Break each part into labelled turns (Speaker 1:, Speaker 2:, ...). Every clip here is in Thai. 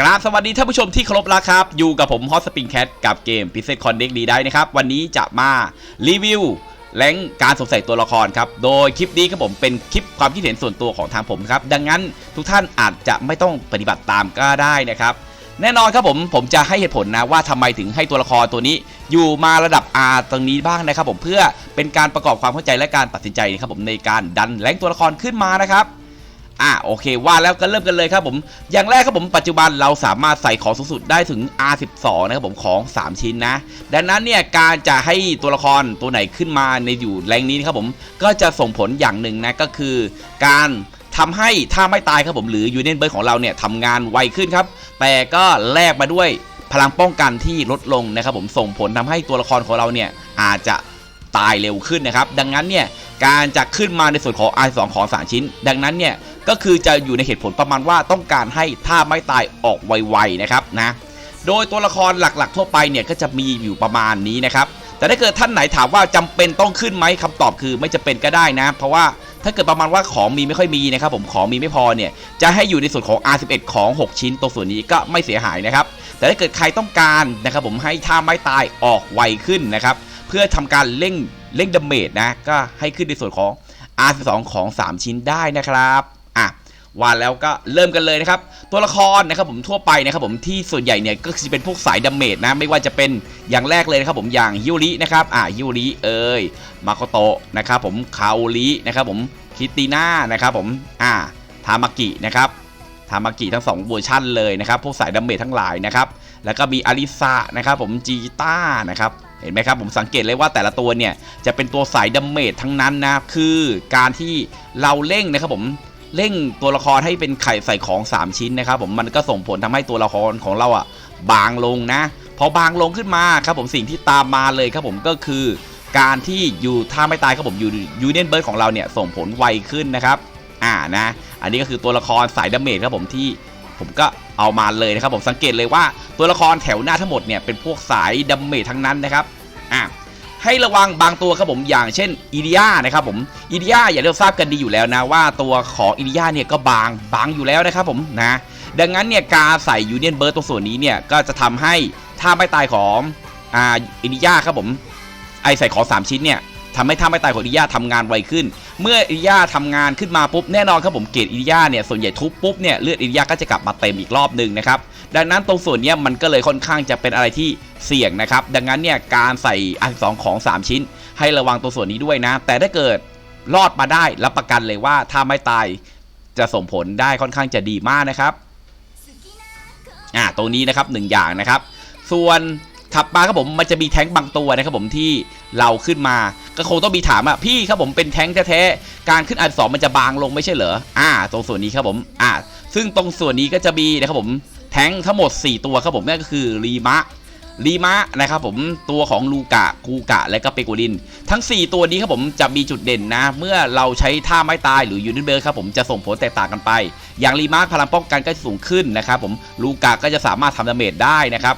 Speaker 1: กราบสวัสดีท่านผู้ชมที่เคารพรักครับ อยู่กับผมฮอสปริงแคทกับเกมพิเศษคอนเด็กดีได้นะครับ วันนี้จะมารีวิวแรงการสวมใส่ตัวละครครับ โดยคลิปนี้ครับผมเป็นคลิปความคิดเห็นส่วนตัวของทางผมครับ ดังนั้นทุกท่านอาจจะไม่ต้องปฏิบัติตามก็ได้นะครับ แน่นอนครับผมผมจะให้เหตุผลนะว่าทำไมถึงให้ตัวละครตัวนี้ อยู่มาระดับ R ตรงนี้บ้างนะครับ ผมเพื่อเป็นการประกอบความเข้าใจและการตัดสินใจนะครับผมในการดันแรงตัวละครขึ้นมานะครับ อะโอเคว่าแล้วก็เริ่มกันเลยครับผม อย่างแรกครับผมปัจจุบันเราสามารถใส่ของสูงสุดได้ถึง R12 นะครับผมของ 3 ชิ้นนะ ดังนั้นเนี่ยการจะให้ตัวละครตัวไหนขึ้นมาในอยู่แรงนี้นะครับผมก็จะส่งผลอย่างหนึ่งนะก็คือ การทำให้ถ้าไม่ตายครับผมหรือยูเนียนเบิร์ของเราเนี่ยทำงานไวขึ้นครับ แต่ก็แลกมาด้วยพลังป้องกันที่ลดลงนะครับผมส่งผลทำให้ตัวละครของเราเนี่ยอาจจะ ตายเร็วขึ้นนะครับ ดังนั้นเนี่ยการจะขึ้นมาในส่วนของ R2 ของสามชิ้น ดังนั้นเนี่ยก็คือจะอยู่ในเหตุผลประมาณว่าต้องการให้ถ้าไม่ตายออกไวๆนะครับนะโดยตัวละครหลักๆ ทั่วไปเนี่ยก็จะมีอยู่ประมาณนี้นะครับแต่ถ้าเกิดท่านไหนถามว่าจำเป็นต้องขึ้นไหมคำตอบคือไม่จำเป็นก็ได้นะ เพราะว่าถ้าเกิดประมาณว่าของมีไม่ค่อยมีนะครับผมของมีไม่พอเนี่ยจะให้อยู่ในส่วนของ R11 ของ 6 ชิ้นตรงส่วนนี้ก็ไม่เสียหายนะครับ แต่ถ้าเกิดใครต้องการนะครับผมให้ท่าไม่ตายออกไวขึ้นนะครับ เพื่อทำการเร่งเร่งดาเมจนะก็ให้ขึ้นในส่วนของ R12 ของ 3 ชิ้นได้นะครับอะว่าแล้วก็เริ่มกันเลยนะครับ ตัวละครนะครับผมทั่วไปนะครับผมที่ส่วนใหญ่เนี่ยก็จะเป็นพวกสายดาเมจนะ ไม่ว่าจะเป็นอย่างแรกเลยนะครับผมอย่างยูรินะครับอะยูริเอ้ยมาโคโตะนะครับผมคาโอรินะครับผมคิติน่านะครับผมอะทามากินะครับทามากิทั้งสองเวอร์ชันเลยนะครับ พวกสายดาเมจทั้งหลายนะครับ แล้วก็มีอาริสะนะครับผมจีต้านะครับ เห็นไหมครับผมสังเกตเลยว่าแต่ละตัวเนี่ยจะเป็นตัวสายดาเมจทั้งนั้นนะคือการที่เราเร่งนะครับผมเร่งตัวละครให้เป็นไข่ใส่ของ 3 ชิ้นนะครับผมมันก็ส่งผลทำให้ตัวละครของเราอะบางลงนะพอบางลงขึ้นมาครับผมสิ่งที่ตามมาเลยครับผมก็คือ การที่อยู่ถ้าไม่ตายครับผมอยู่ยูเนียนเบิร์ดของเราเนี่ยส่งผลไวขึ้นนะครับอ่านะ อันนี้ก็คือตัวละครสายดาเมจครับผมที่ ผมก็เอามาเลยนะครับผมสังเกตเลยว่าตัวละครแถวหน้าทั้งหมดเนี่ยเป็นพวกสายดัมเมจทั้งนั้นนะครับอะให้ระวังบางตัวครับผมอย่างเช่นอีดิยนะครับผมอีดิยอย่างที่เราทราบกันดีอยู่แล้วนะว่าตัวของอีดิยเนี่ยก็บางบางอยู่แล้วนะครับผมนะดังนั้นเนี่ยการใส่ยูเนียนเบิร์ตตรงส่วนนี้เนี่ยก็จะทำให้ถ้าไม่ตายของอ่าอีดิยครับผมไอใส่ของสามชิ้นเนี่ย ทำให้ท่าไม่ตายของอิริยาทำงานไวขึ้น เมื่ออิริยาทำงานขึ้นมาปุ๊บแน่นอนครับผมเกรดอิริยาเนี่ยส่วนใหญ่ทุบปุ๊บเนี่ยเลือดอิริยาก็จะกลับมาเต็มอีกรอบหนึ่งนะครับดังนั้นตรงส่วนนี้มันก็เลยค่อนข้างจะเป็นอะไรที่เสี่ยงนะครับดังนั้นเนี่ยการใส่อันสองของ 3 ชิ้น ให้ระวังตรงส่วนนี้ด้วยนะ แต่ถ้าเกิดรอดมาได้รับประกันเลยว่าถ้าไม่ตายจะส่งผลได้ค่อนข้างจะดีมากนะครับอ่าตรงนี้นะครับหนึ่งอย่างนะครับ ส่วน ขับมาครับผมมันจะมีแท้งบางตัวนะครับผมที่เราขึ้นมา ก็คงต้องมีถามอะพี่ครับผมเป็นแท้งแท้ๆการขึ้นอันสองมันจะบางลงไม่ใช่เหรออ่า ตรงส่วนนี้ครับผมอ่าซึ่งตรงส่วนนี้ก็จะมีนะครับผมแท้งทั้งหมด 4 ตัวครับผมนั่นก็คือรีมะรีมะนะครับผมตัวของลูกะคูกะและก็เปโกลิน ทั้ง 4 ตัวนี้ครับผมจะมีจุดเด่นนะ เมื่อเราใช้ท่าไม้ตายหรือยูนิเบอร์ครับผมจะส่งผลแตกต่างกันไป อย่างรีมะพลังป้องกันก็สูงขึ้นนะครับผมลูกะก็จะสามารถทำดาเมจได้นะครับ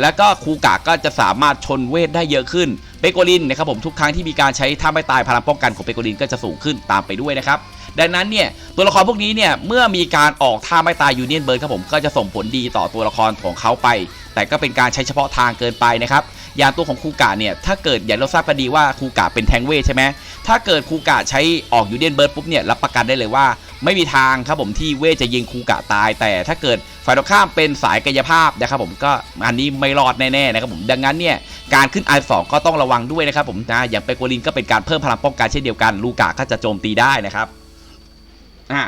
Speaker 1: แล้วก็คูกะก็จะสามารถชนเวทได้เยอะขึ้นเปโกลินนะครับผมทุกครั้งที่มีการใช้ท่าไม่ตายพลังป้องกันของเปโกลินก็จะสูงขึ้นตามไปด้วยนะครับดังนั้นเนี่ยตัวละครพวกนี้เนี่ยเมื่อมีการออกท่าไม่ตายยูเนียนเบิร์ดครับผมก็จะส่งผลดีต่อตัวละครของเขาไป แต่ก็เป็นการใช้เฉพาะทางเกินไปนะครับ อย่างตัวของคูกะเนี่ย ถ้าเกิดอย่างเราทราบกันดีว่าคูกะเป็นแทงเวทใช่ไหมถ้าเกิดคูกะใช้ออกยูเนียนเบิร์ดปุ๊บเนี่ยรับประกันได้เลยว่า ไม่มีทางครับผมที่เวทจะยิงคูกะตาย แต่ถ้าเกิดฝ่ายตรงข้ามเป็นสายกายภาพนะครับผมก็อันนี้ไม่รอดแน่ๆนะครับผมดังนั้นเนี่ยการขึ้น R2 ก็ต้องระวังด้วยนะครับผมนะอย่างเปโกลินก็เป็นการเพิ่มพลังป้องกันเช่นเดียวกันลูกะก็จะโจมตีได้นะครับอะ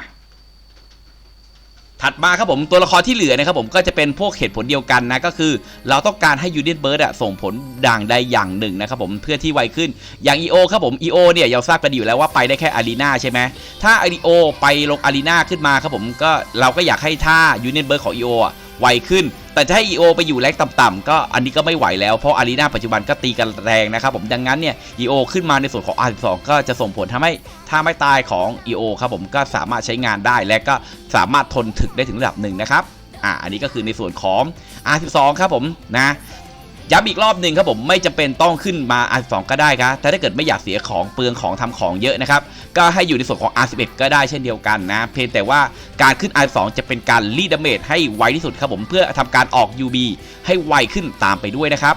Speaker 1: ถัดมาครับผมตัวละครที่เหลือนะครับผมก็จะเป็นพวกเหตุผลเดียวกันนะก็คือ เราต้องการให้ยูเนียนเบิร์ดอะส่งผลด่างใดอย่างหนึ่งนะครับผมเพื่อที่ไวขึ้นอย่าง EO ครับผม EO เนี่ยเราทราบกันดีอยู่แล้วว่าไปได้แค่อารีนาใช่ไหมถ้า EO ไปลงอารีนาขึ้นมาครับผมก็เราก็อยากให้ท่ายูเนียนเบิร์ดของ EO อะไวขึ้น แต่จะให้ EO ไปอยู่แรงต่ำๆก็อันนี้ก็ไม่ไหวแล้วเพราะอารีนาปัจจุบันก็ตีกันแรงนะครับผมดังนั้นเนี่ย EO ขึ้นมาในส่วนของ R12 ก็จะส่งผลทำให้ถ้าไม่ตายของ EO ครับผมก็สามารถใช้งานได้และก็สามารถทนถึกได้ถึงระดับหนึ่งนะครับอ่าอันนี้ก็คือในส่วนของ R12 ครับผมนะ ย้ำอีกรอบหนึ่งครับผมไม่จำเป็นต้องขึ้นมา R12 ก็ได้ครับแต่ถ้าเกิดไม่อยากเสียของเปลืองของทำของเยอะนะครับก็ให้อยู่ในส่วนของ R11 ก็ได้เช่นเดียวกันนะเพียงแต่ว่าการขึ้น R2 จะเป็นการรีดดาเมจให้ไวที่สุดครับผมเพื่อทำการออก UB ให้ไวขึ้นตามไปด้วยนะครับ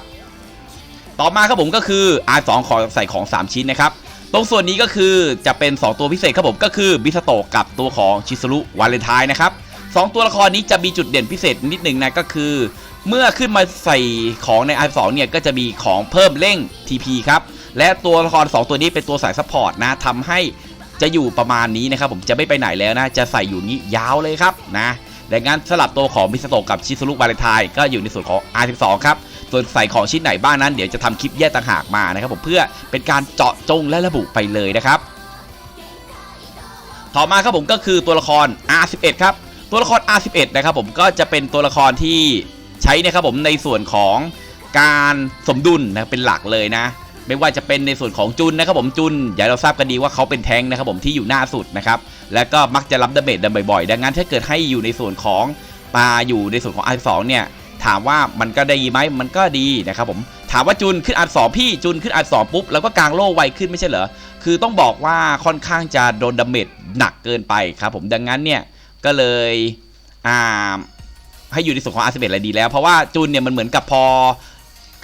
Speaker 1: ต่อมาครับผมก็คือ R2 ขอใส่ของ 3 ชิ้นนะครับตรงส่วนนี้ก็คือจะเป็น 2 ตัวพิเศษครับผมก็คือบิสโตกับตัวของชิซุรุวาเลนไทน์นะครับ สองตัวละครนี้จะมีจุดเด่นพิเศษนิดหนึ่งนะก็คือ เมื่อขึ้นมาใส่ของใน R2 เนี่ยก็จะมีของเพิ่มเร่ง TP ครับและตัวละคร 2 ตัวนี้เป็นตัวสายซัพพอร์ตนะทำให้จะอยู่ประมาณนี้นะครับผมจะไม่ไปไหนแล้วนะ จะใส่อยู่นี้ยาวเลยครับนะดังนั้นสลับตัวของมิสโตกับชิซุรุวาเลนไทน์ก็อยู่ในส่วนของ R12 ครับ ส่วนใส่ของชิ้นไหนบ้างนั้นเดี๋ยวจะทำคลิปแยกต่างหากมานะครับผมเพื่อเป็นการเจาะจงและระบุไปเลยนะครับ ต่อมาครับผมก็คือตัวละคร R11 ครับ ตัวละคร R11 นะครับผมก็จะเป็นตัวละครที่ใช้นะครับผมในส่วนของการสมดุลนะเป็นหลักเลยนะ ไม่ว่าจะเป็นในส่วนของจุนนะครับผมจุนอย่างเราทราบกันดีว่าเขาเป็นแทงนะครับผมที่อยู่หน้าสุดนะครับแล้วก็มักจะรับดาเมจดันบ่อยๆ ดังนั้นถ้าเกิดให้อยู่ในส่วนของมาอยู่ในส่วนของ R2 เนี่ยถามว่ามันก็ดีไหมมันก็ดีนะครับผมถามว่าจุนขึ้น R2 พี่จุนขึ้น R2 ปุ๊บแล้วก็กลางโล่ไวขึ้นไม่ใช่เหรอคือต้องบอกว่าค่อนข้างจะโดนดาเมจหนักเกินไปครับผมดังนั้นเนี่ย ก็เลยอ่าให้อยู่ในส่วนของ R11 อะไรดีแล้ว เพราะว่าจูนเนี่ยมันเหมือนกับพอ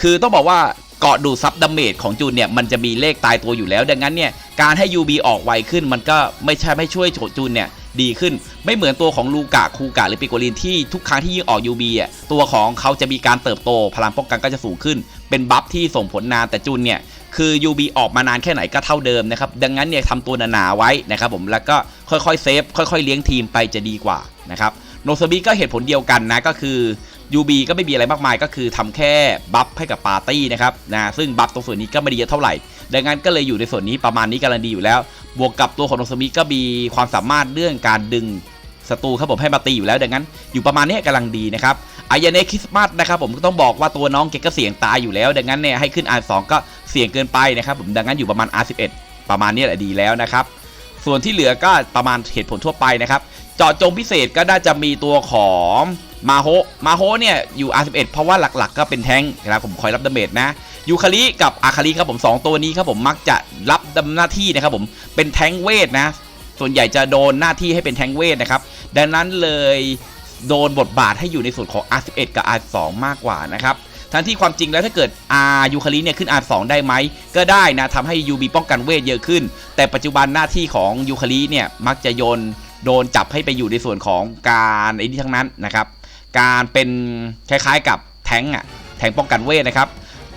Speaker 1: คือต้องบอกว่าเกาะดูซับดาเมจของจูนเนี่ยมันจะมีเลขตายตัวอยู่แล้ว ดังนั้นเนี่ยการให้ UB ออกไวขึ้นมันก็ไม่ใช่ไม่ช่วยจูนเนี่ย ดีขึ้น ไม่เหมือนตัวของลูกะคูกะหรือปิโกลินที่ทุกครั้งที่ยิงออก UB อะตัวของเขาจะมีการเติบโตพลังป้องกันก็จะสูงขึ้น เป็นบัฟที่ส่งผลนานแต่จูนเนี่ยคือ UB ออกมานานแค่ไหนก็เท่าเดิมนะครับดังนั้นเนี่ยทำตัวหนาๆไว้นะครับผมแล้วก็ค่อยๆเซฟค่อยๆเลี้ยงทีมไปจะดีกว่านะครับโนซาบิก็เหตุผลเดียวกันนะก็คือ UB ก็ไม่มีอะไรมากมายก็คือทำแค่บัฟให้กับปาร์ตี้นะครับนะซึ่งบัฟตรงส่วนนี้ก็ไม่ด้เยอะเท่าไหร่ ดังนั้นก็เลยอยู่ในส่วนนี้ประมาณนี้กำลังดีอยู่แล้ว บวกกับตัวของโนซาบิก็มีความสามารถเรื่องการดึงศัตรูครับผมให้มาตีอยู่แล้วดังนั้น อยู่ประมาณนี้กำลังดีนะครับอายาเนคริสต์มาสนะครับผมก็ต้องบอกว่าตัวน้องเกก็เสี่ยงตายอยู่แล้ว ดังนั้นเนี่ยให้ขึ้น R2 ก็เสี่ยงเกินไปนะครับผมดังนั้นอยู่ประมาณ R11 ประมาณนี้แหละดีแล้วนะครับส่วนที่เหลือก็ประมาณเหตุผลทั่วไปนะครับเจาะจงพิเศษก็น่าจะมีตัวของ มาโฮมาโฮเนี่ยอยู่ R11 เพราะว่าหลักๆ ก็เป็นแทงนะครับผมคอยรับดาเมจนะยูคาริกับอาคาริครับผม2ตัวนี้ครับผมมักจะรับดำหน้าที่นะครับผมเป็นแทงเวทนะ ส่วนใหญ่จะโดนหน้าที่ให้เป็นแทงเวทนะครับ ดังนั้นเลยโดนบทบาทให้อยู่ในส่วนของ R11 กับ R2 มากกว่านะครับทั้งที่ความจริงแล้วถ้าเกิด R ยูคาริเนี่ยขึ้น R2 ได้ไหม ก็ได้นะทำให้ UB ป้องกันเวทเยอะขึ้น แต่ปัจจุบันหน้าที่ของยูคาริเนี่ยมักจะโยนโดนจับให้ไปอยู่ในส่วนของการไอ้นี่ทั้งนั้นนะครับ การเป็นคล้ายๆกับแทงอะแทงป้องกันเวทนะครับ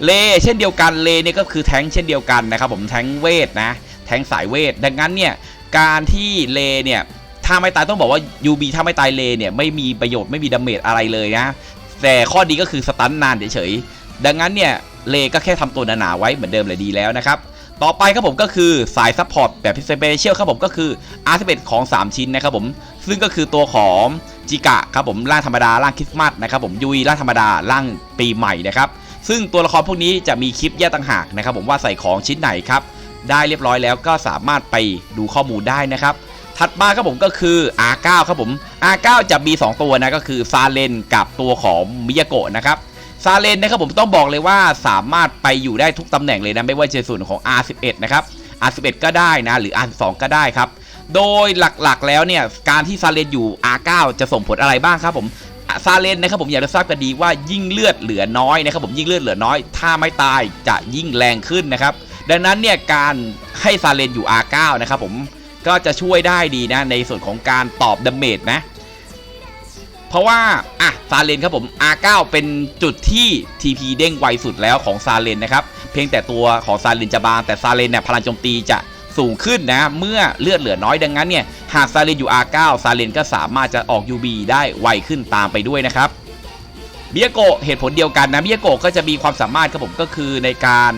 Speaker 1: เลเช่นเดียวกันเลเนี่ยก็คือแทงเช่นเดียวกันนะครับผมแทงเวทนะแทงสายเวท ดังนั้นเนี่ยการที่เลเนี่ยถ้าไม่ตายต้องบอกว่า UB ถ้าไม่ตายเลเนี่ยไม่มีประโยชน์ไม่มีดาเมจอะไรเลยนะแต่ข้อดีก็คือสตันนานเฉยๆดังนั้นเนี่ยเลก็แค่ทำตัวหนาๆไว้เหมือนเดิมเลยดีแล้วนะครับต่อไปครับผมก็คือสายซัพพอร์ตแบบสเปเชียลครับผมก็คือ R11 ของ 3 ชิ้นนะครับผมซึ่งก็คือตัวของ จิกะครับผมร่างธรรมดาร่างคริสต์มาสนะครับผมยุยร่างธรรมดาร่างปีใหม่นะครับซึ่งตัวละครพวกนี้จะมีคลิปแยกต่างหากนะครับผมว่าใส่ของชิ้นไหนครับได้เรียบร้อยแล้วก็สามารถไปดูข้อมูลได้นะครับถัดมาครับผมก็คือ R9 ครับผม R9 จะมี 2 ตัวนะก็คือซาเลนกับตัวของมิยาโกะนะครับซาเลนนะครับผมต้องบอกเลยว่าสามารถไปอยู่ได้ทุกตำแหน่งเลยนะไม่ว่าจะส่วนของ R11 นะครับ R11 ก็ได้นะหรือ R12 ก็ได้ครับ โดยหลักๆแล้วเนี่ยการที่ซาเลนอยู่ R9 จะส่งผลอะไรบ้างครับผมซาเลนนะครับผมอยากจะทราบกันดีว่ายิ่งเลือดเหลือน้อยนะครับผมยิ่งเลือดเหลือน้อย ถ้าไม่ตายจะยิ่งแรงขึ้นนะครับดังนั้นเนี่ยการให้ซาเลนอยู่ R9 นะครับผมก็จะช่วยได้ดีนะในส่วนของการตอบดาเมจนะเพราะว่าอะซาเลนครับผม R9 เป็นจุดที่ TP เด้งไวสุดแล้วของซาเลนนะครับเพียงแต่ตัวของซาเลนจะบางแต่ซาเลนเนี่ยพลังโจมตีจะ สูงขึ้นนะ เมื่อเลือดเหลือน้อยดังนั้นเนี่ย หากซาเลนอยู่ R9 ซาเลนก็สามารถจะออก UB ได้ไวขึ้นตามไปด้วยนะครับเบียโกเหตุผลเดียวกันนะเบียโกก็จะมีความสามารถครับผมก็คือในการ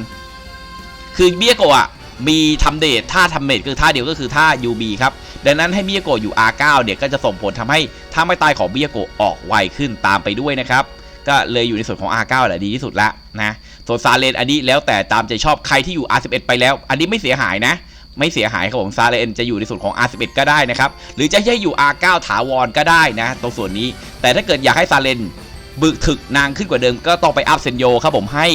Speaker 1: คือเบียโกอะมีทำเดทท่าทำเมดคือท่าเดียวก็คือท่า UB ครับ ดังนั้นให้มิยโกอยู่ R9 เนี่ยก็จะส่งผลทำให้ถ้าไม่ตายของมิยโกออกไวขึ้นตามไปด้วยนะครับ ก็เลยอยู่ในส่วนของ R9 แหละดีที่สุดละนะส่วนซาเลนอันนี้แล้วแต่ตามใจชอบใครที่อยู่ R11 ไปแล้ว อันนี้ไม่เสียหายนะ ไม่เสียหายครับผมซาเลนจะอยู่ในส่วนของ R11 ก็ได้นะครับ หรือจะให้อยู่ R9 ถาวรก็ได้นะ ตรงส่วนนี้ แต่ถ้าเกิดอยากให้ซาเลนบึกถึกนางขึ้นกว่าเดิม ก็ต้องไปอัพเซนโยครับผมให้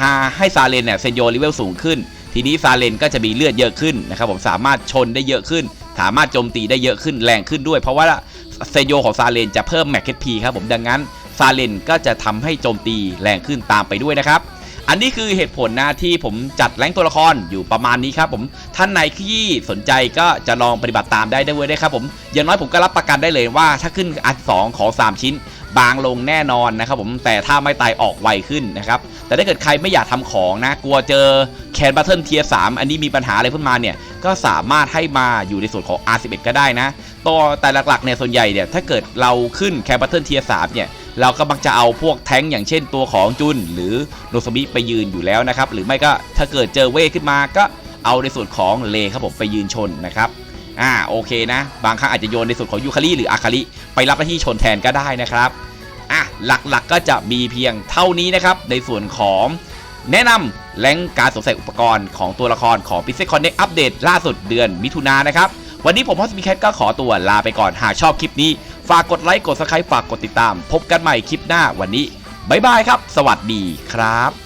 Speaker 1: หาให้ซาเลนเนี่ยเซนโยเลเวลสูงขึ้น ทีนี้ซาเลนก็จะมีเลือดเยอะขึ้นนะครับผมสามารถชนได้เยอะขึ้น สามารถโจมตีได้เยอะขึ้นแรงขึ้นด้วย เพราะว่าเซนโยของซาเลนจะเพิ่มแม็กเก็ตพีครับผมดังนั้นซาเลนก็จะทำให้โจมตีแรงขึ้นตามไปด้วยนะครับ อันนี้คือเหตุผลนะที่ผมจัดแรงตัวละครอยู่ประมาณนี้ครับผมท่านไหนที่สนใจก็จะลองปฏิบัติตามได้ด้วยนะครับผมอย่างน้อยผมก็รับประกันได้เลยว่าถ้าขึ้นอันสองของ3ชิ้น บางลงแน่นอนนะครับผมแต่ถ้าไม่ตายออกไวขึ้นนะครับแต่ถ้าเกิดใครไม่อยากทำของนะ กลัวเจอแคนบัตเทิลเทียสามอันนี้มีปัญหาอะไรขึ้นมาเนี่ยก็สามารถให้มาอยู่ในส่วนของ R11 ก็ได้นะตัวแต่หลักๆเนี่ยส่วนใหญ่เนี่ยถ้าเกิดเราขึ้นแคนบัตเทิลเทียสามเนี่ย เราก็มักจะเอาพวกแท้งอย่างเช่นตัวของจุน หรือโนซบิไปยืนอยู่แล้วนะครับ หรือไม่ก็ถ้าเกิดเจอเวทขึ้นมาก็เอาในส่วนของเลครับผมไปยืนชนนะครับอ่าโอเคนะ บางครั้งอาจจะโยนในส่วนของยูคาริหรืออาคาริไปรับหน้าที่ชนแทนก็ได้นะครับอะหลักๆก็จะมีเพียงเท่านี้นะครับ ในส่วนของแนะนำแรงการสวมใส่อุปกรณ์ของตัวละครของ p i x e l Connect อัปเดตล่าสุดเดือนมิถุนายนนะครับ วันนี้ผมฮอสปีแคทก็ขอตัวลาไปก่อน หากชอบคลิปนี้ ฝากกดไลค์กดซับสไครต์ฝากกดติดตาม พบกันใหม่คลิปหน้าวันนี้ บ๊ายบายครับ สวัสดีครับ